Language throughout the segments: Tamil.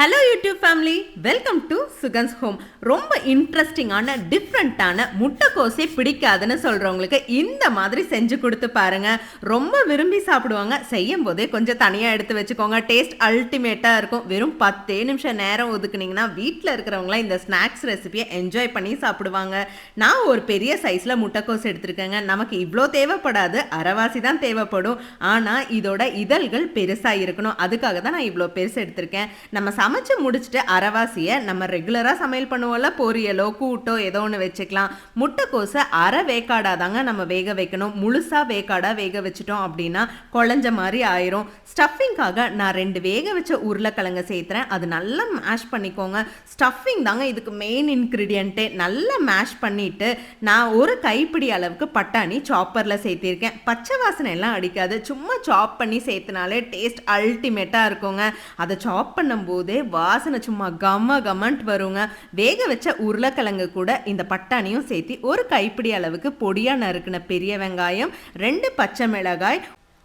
Hello YouTube family welcome to Sugan's home ரொம்ப இன்ட்ரெஸ்டிங்கான டிஃப்ரெண்ட்டான முட்டைக்கோசே பிடிக்காதுன்னு சொல்கிறவங்களுக்கு இந்த மாதிரி செஞ்சு கொடுத்து பாருங்க. ரொம்ப விரும்பி சாப்பிடுவாங்க. செய்யும் போதே கொஞ்சம் தனியாக எடுத்து வச்சுக்கோங்க. டேஸ்ட் அல்டிமேட்டாக இருக்கும். வெறும் பத்தே நிமிஷம் நேரம் ஒதுக்குனீங்கன்னா வீட்டில் இருக்கிறவங்களாம் இந்த ஸ்நாக்ஸ் ரெசிபியை என்ஜாய் பண்ணி சாப்பிடுவாங்க. நான் ஒரு பெரிய சைஸில் முட்டைக்கோஸ் எடுத்திருக்கேங்க. நமக்கு இவ்வளோ தேவைப்படாது. அரைவாசி தான் தேவைப்படும். ஆனால் இதோட இதழ்கள் பெருசாக இருக்கணும். அதுக்காக தான் நான் இவ்வளோ பெருசு எடுத்திருக்கேன். நம்ம சமைச்சு முடிச்சுட்டு அரைவாசியை நம்ம ரெகுலராக சமையல் பண்ணுவோம்ல பொரியலோ கூட்டோ ஏதோ ஒன்று வச்சுக்கலாம். முட்டைக்கோசை அரை வேக்காடாக தாங்க நம்ம வேக வைக்கணும். முழுசாக வேக்காடாக வேக வச்சிட்டோம் அப்படின்னா குழஞ்ச மாதிரி ஆயிரும். ஸ்டஃபிங்காக நான் ரெண்டு வேக வச்ச உருளைக்கிழங்க சேர்த்துறேன். அது நல்லா மேஷ் பண்ணிக்கோங்க. ஸ்டஃபிங் தாங்க இதுக்கு மெயின் இன்க்ரீடியண்ட்டே நல்லா மேஷ் பண்ணிட்டு நான் ஒரு கைப்பிடி அளவுக்கு பட்டாணி சாப்பரில் சேர்த்திருக்கேன். பச்சை வாசனை எல்லாம் அடிக்காது. சும்மா சாப் பண்ணி சேர்த்துனாலே டேஸ்ட் அல்டிமேட்டாக இருக்குங்க. அதை சாப் பண்ணும்போது வாசனை சும்மா கம்ம கமன்ட் வருங்க. வேக வச்ச உருளைக்கிழங்கு கூட இந்த பட்டாணியும் சேர்த்து ஒரு கைப்பிடி அளவுக்கு பொடியாக நறுக்கின பெரிய வெங்காயம் ரெண்டு பச்சை மிளகாய்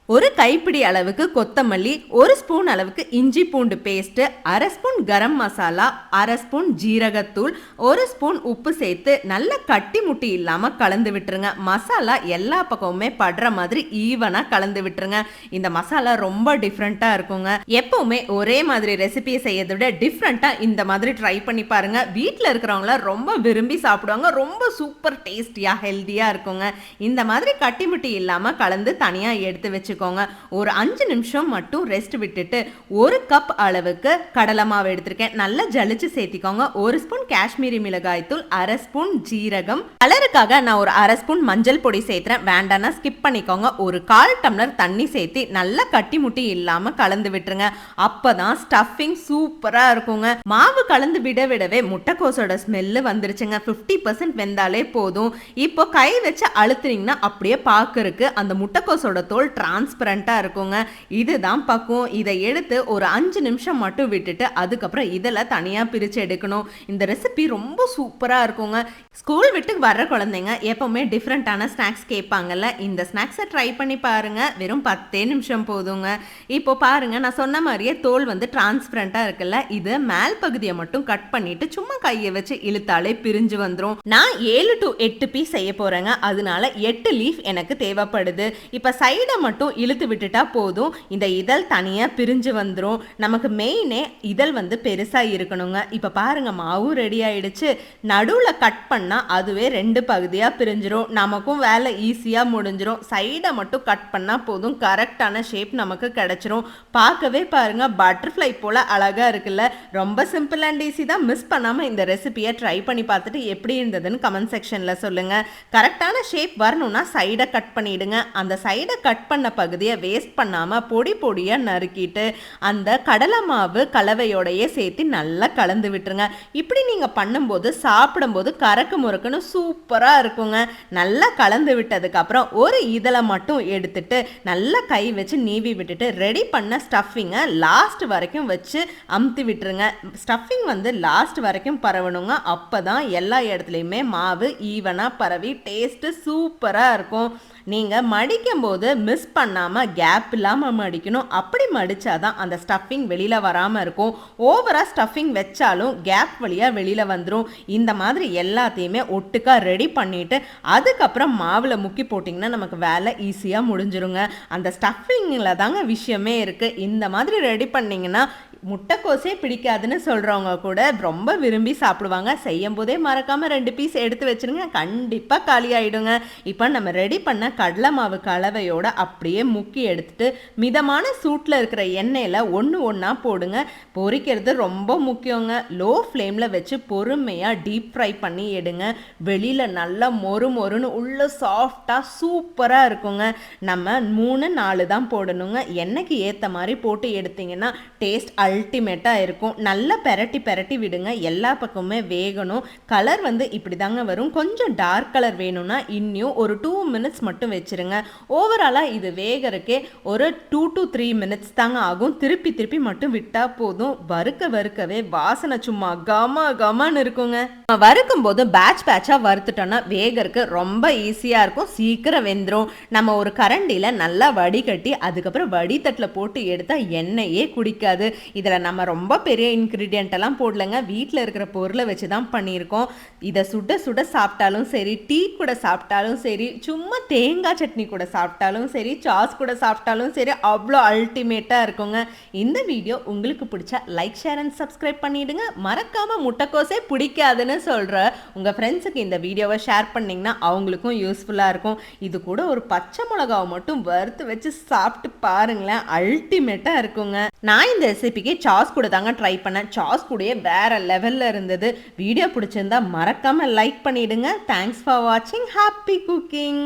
ஒரு கைப்பிடி அளவுக்கு கொத்தமல்லி ஒரு ஸ்பூன் அளவுக்கு இஞ்சி பூண்டு பேஸ்ட்டு அரை ஸ்பூன் கரம் மசாலா அரை ஸ்பூன் ஜீரகத்தூள் ஒரு ஸ்பூன் உப்பு சேர்த்து நல்லா கட்டி முட்டி இல்லாமல் கலந்து விட்டுருங்க. மசாலா எல்லா பக்கமுமே படுற மாதிரி ஈவனாக கலந்து விட்டுருங்க. இந்த மசாலா ரொம்ப டிஃப்ரெண்ட்டாக இருக்குங்க. எப்பவுமே ஒரே மாதிரி ரெசிபியை செய்யறதை விட டிஃப்ரெண்ட்டாக இந்த மாதிரி ட்ரை பண்ணி பாருங்க. வீட்டில் இருக்கிறவங்கள ரொம்ப விரும்பி சாப்பிடுவாங்க. ரொம்ப சூப்பர் டேஸ்டியாக ஹெல்த்தியாக இருக்குங்க. இந்த மாதிரி கட்டி முட்டி இல்லாமல் கலந்து தனியாக எடுத்து வச்சு வச்சுக்கோங்க. ஒரு அஞ்சு நிமிஷம் மட்டும் ரெஸ்ட் விட்டுட்டு ஒரு கப் அளவுக்கு கடலை மாவு எடுத்திருக்கேன். நல்லா ஜலிச்சு சேர்த்திக்கோங்க. ஒரு ஸ்பூன் காஷ்மீரி மிளகாய் தூள் அரை ஸ்பூன் ஜீரகம். கலருக்காக நான் ஒரு அரை ஸ்பூன் மஞ்சள் பொடி சேர்த்துறேன். வேண்டாம்னா ஸ்கிப் பண்ணிக்கோங்க. ஒரு கால் டம்ளர் தண்ணி சேர்த்து நல்லா கட்டி முட்டி இல்லாமல் கலந்து விட்டுருங்க. அப்பதான் ஸ்டஃபிங் சூப்பரா இருக்குங்க. மாவு கலந்து விட விடவே முட்டைக்கோசோட ஸ்மெல்லு வந்துருச்சுங்க. ஃபிஃப்டி பர்சன்ட் வெந்தாலே போதும். இப்போ கை வச்சு அழுத்துனீங்கன்னா அப்படியே பார்க்கறக்கு அந்த முட்டைக்கோசோட தோல் டிரான்ஸ்பரண்ட்டாக இருக்குங்க. இதுதான் பக்குவம். இதை எடுத்து ஒரு அஞ்சு நிமிஷம் மட்டும் விட்டுட்டு அதுக்கப்புறம் இதில் தனியாக பிரித்து எடுக்கணும். இந்த ரெசிபி ரொம்ப சூப்பராக இருக்குங்க. ஸ்கூல் விட்டு வர்ற குழந்தைங்க எப்போவுமே டிஃப்ரெண்ட்டான ஸ்நாக்ஸ் கேட்பாங்கல்ல. இந்த ஸ்நாக்ஸை ட்ரை பண்ணி பாருங்கள் வெறும் பத்தே நிமிஷம் போதுங்க. இப்போ பாருங்க நான் சொன்ன மாதிரியே தோல் வந்து டிரான்ஸ்பரண்ட்டாக இருக்குல்ல. இது மேல் பகுதியை மட்டும் கட் பண்ணிட்டு சும்மா கையை வச்சு இழுத்தாலே பிரிஞ்சு வந்துடும் நான் ஏழு டு எட்டு பீஸ் செய்ய போகிறேங்க அதனால எட்டு லீஃப் எனக்கு தேவைப்படுது. இப்போ சைடை மட்டும் இழுத்து விட்டுட்டா போதும். இந்த இதழ் தனியாக பிரிஞ்சு வந்துடும் நமக்கு மெயினே இதழ் வந்து பெருசாக இருக்கணுங்க. இப்போ பாருங்க மாவும் ரெடி ஆயிடுச்சு. நடுவில் கட் பண்ணால் அதுவே ரெண்டு பகுதியாக பிரிஞ்சிரும். நமக்கும் வேலை ஈஸியாக முடிஞ்சிரும். சைடை மட்டும் கட் பண்ணால் போதும். கரெக்டான ஷேப் நமக்கு கிடச்சிரும். பார்க்கவே பாருங்க பட்டர்ஃப்ளை போல் அழகாக இருக்குல்ல. ரொம்ப சிம்பிள் அண்ட் ஈஸி தான். மிஸ் பண்ணாமல் இந்த ரெசிபியை ட்ரை பண்ணி பார்த்துட்டு எப்படி இருந்ததுன்னு கமெண்ட் செக்ஷனில் சொல்லுங்கள் கரெக்டான ஷேப் வரணும்னா சைடை கட் பண்ணிவிடுங்க அந்த சைடை கட் பண்ண பகுதியை வேஸ்ட் பண்ணாமல் பொடி பொடியாக நறுக்கிட்டு அந்த கடலை மாவு கலவையோடையே சேர்த்து நல்லா கலந்து விட்டுருங்க. இப்படி நீங்கள் பண்ணும்போது சாப்பிடும்போது கறக்கு முறுக்குன்னு சூப்பராக இருக்குங்க. நல்லா கலந்து விட்டதுக்கப்புறம் ஒரு இதழை மட்டும் எடுத்துட்டு நல்லா கை வச்சு நீவி விட்டுட்டு ரெடி பண்ண ஸ்டஃபிங்கை லாஸ்ட் வரைக்கும் வச்சு அமுத்தி விட்டுருங்க. ஸ்டஃபிங் வந்து லாஸ்ட் வரைக்கும் பரவணுங்க. அப்போ தான் எல்லா இடத்துலையுமே மாவு ஈவனாக பரவி டேஸ்ட்டு சூப்பராக இருக்கும். நீங்கள் மடிக்கும் போது மிஸ் பண்ணாமல் கேப் இல்லாமல் மடிக்கணும். அப்படி மடித்தாதான் அந்த ஸ்டஃபிங் வெளியில் வராமல் இருக்கும். ஓவராக ஸ்டஃபிங் வச்சாலும் கேப் வழியாக வெளியில் வந்துடும் இந்த மாதிரி எல்லாத்தையுமே ஒட்டுக்கா ரெடி பண்ணிவிட்டு அதுக்கப்புறம் மாவில் முக்கி போட்டிங்கன்னா நமக்கு வேலை ஈஸியாக முடிஞ்சிருங்க. அந்த ஸ்டஃபிங்கில் தாங்க விஷயமே இருக்குது இந்த மாதிரி ரெடி பண்ணிங்கன்னா முட்டைக்கோசே பிடிக்காதுன்னு சொல்கிறவங்க கூட ரொம்ப விரும்பி சாப்பிடுவாங்க. செய்யும் போதே மறக்காமல் ரெண்டு பீஸ் எடுத்து வச்சுருங்க. கண்டிப்பாக காலியாகிடுங்க இப்போ நம்ம ரெடி பண்ண கடலை மாவு கலவையோட அப்படியே முக்கி எடுத்துட்டு மிதமான சூட்டில் இருக்கிற எண்ணெயில் ஒன்று ஒன்றா போடுங்க. பொரிக்கிறது ரொம்ப முக்கியங்க. லோ ஃப்ளேமில் வச்சு பொறுமையாக டீப் ஃப்ரை பண்ணி எடுங்க. வெளியில் நல்லா மொறு மொறுன்னு உள்ள சாஃப்டாக சூப்பராக இருக்குங்க. நம்ம மூணு நாலு தான் போடணுங்க. எண்ணெய்க்கு ஏற்ற மாதிரி போட்டு எடுத்தீங்கன்னா டேஸ்ட் அல்டிமேட்டாக இருக்கும். நல்லா பெரட்டி பெரட்டி விடுங்க. எல்லா பக்கமுமே வேகணும். கலர் வந்து இப்படி தாங்க வரும். கொஞ்சம் டார்க் கலர் வேணும்னா இன்னும் ஒரு டூ மினிட்ஸ் மட்டும் வச்சுருங்க. ஓவராலாக இது வேகிறக்கே ஒரு டூ டு த்ரீ மினிட்ஸ் தாங்க ஆகும். திருப்பி திருப்பி மட்டும் விட்டால் போதும். வறுக்க வறுக்கவே வாசனை சும்மா கம கமான்னு இருக்குங்க. வறுக்கும் போது பேட்ச் பேட்சாக வறுத்துட்டோன்னா வேகறக்கு ரொம்ப ஈஸியாக இருக்கும். சீக்கிரம் வெந்துடும் நம்ம ஒரு கரண்டியில் நல்லா வடிகட்டி அதுக்கப்புறம் வடித்தட்டில் போட்டு எடுத்தால் எண்ணெயே குடிக்காது. இதில் நம்ம ரொம்ப பெரிய இன்க்ரீடியன்ட் எல்லாம் போடலங்க. வீட்டில் இருக்கிற பொருளை வச்சு தான் பண்ணியிருக்கோம். இதை சுட சுட சாப்பிட்டாலும் சரி டீ கூட சாப்பிட்டாலும் சரி சும்மா தேங்காய் சட்னி கூட சாப்பிட்டாலும் சரி சாஸ் கூட சாப்பிட்டாலும் சரி அவ்வளோ அல்டிமேட்டாக இருக்குங்க. இந்த வீடியோ உங்களுக்கு பிடிச்சா லைக் ஷேர் அண்ட் சப்ஸ்கிரைப் பண்ணிவிடுங்க மறக்காமல் முட்டைக்கோஸே பிடிக்காதுன்னு சொல்கிற உங்கள் ஃப்ரெண்ட்ஸுக்கு இந்த வீடியோவை ஷேர் பண்ணிங்கன்னா அவங்களுக்கும் யூஸ்ஃபுல்லாக இருக்கும். இது கூட ஒரு பச்சை மிளகாவை மட்டும் வறுத்து வச்சு சாப்பிட்டு பாருங்களேன். அல்டிமேட்டாக இருக்குங்க. நான் இந்த ரெசிபிக்கு சாஸ் கூட தாங்க ட்ரை பண்ணேன். சாஸ் கூடயே வேற லெவலில் இருந்தது. வீடியோ பிடிச்சிருந்தா மறக்காம லைக் பண்ணிடுங்க. தேங்க்ஸ் ஃபார் வாட்சிங் ஹாப்பி குக்கிங்